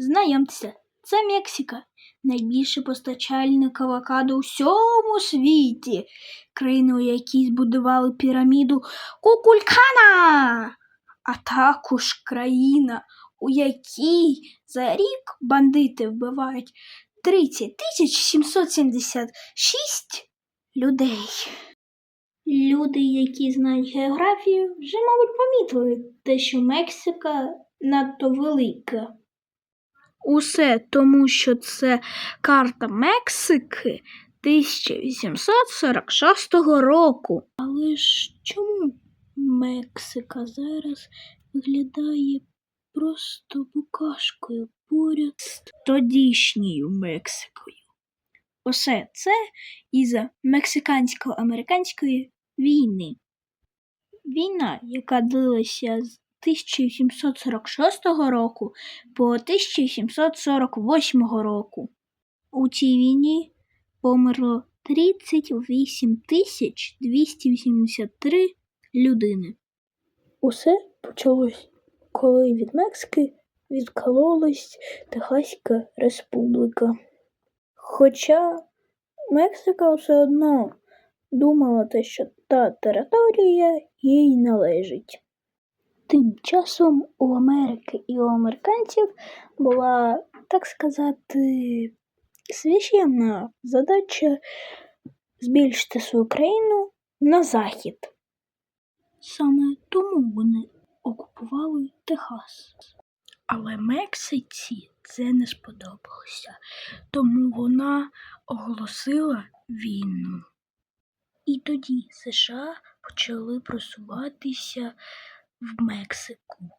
Знайомтеся, це Мексика, найбільший постачальник авокадо у всьому світі, країна, у якій збудували піраміду Кукулькана, а також країна, у якій за рік бандити вбивають 30 776 людей. Люди, які знають географію, вже, мабуть, помітили те, що Мексика надто велика. Усе тому, що це карта Мексики 1846 року. Але ж чому Мексика зараз виглядає просто букашкою поряд з тодішньою Мексикою? Усе це із-за мексикансько-американської війни. Війна, яка длилася з 1746 року по 1748 року. У цій війні померло 38 283 людини. Усе почалось, коли від Мексики відкололась Техаська республіка. Хоча Мексика все одно думала те, що та територія їй належить. Тим часом у Америки і у американців була, так сказати, священна задача збільшити свою країну на захід. Саме тому вони окупували Техас. Але Мексиці це не сподобалося, тому вона оголосила війну. І тоді США почали просуватися в Мексику.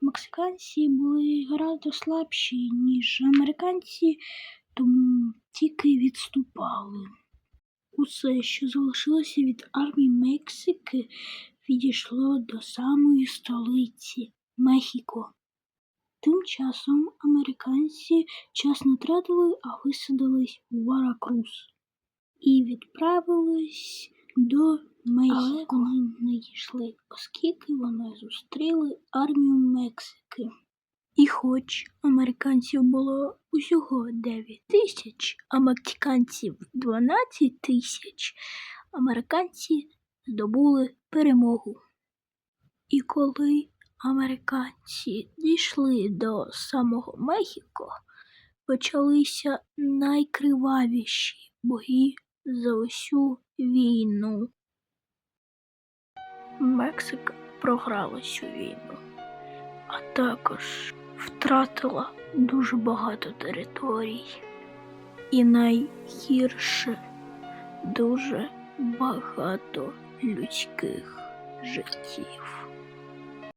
Мексиканці були гораздо слабші, ніж американці, тому тільки відступали. Усе, що залишилося від армії Мексики, відійшло до самої столиці Мехіко. Тим часом американці час не тратили, а висадились у Варакрус і відправились до Мехіко. Але вони не дійшли, оскільки вони зустріли армію Мексики. І хоч американців було усього 9 тисяч, а мексиканців 12 тисяч, американці здобули перемогу. І коли американці дійшли до самого Мехіко, почалися найкривавіші бої за усю війну. Мексика програла цю війну, а також втратила дуже багато територій. І найгірше дуже багато людських життів.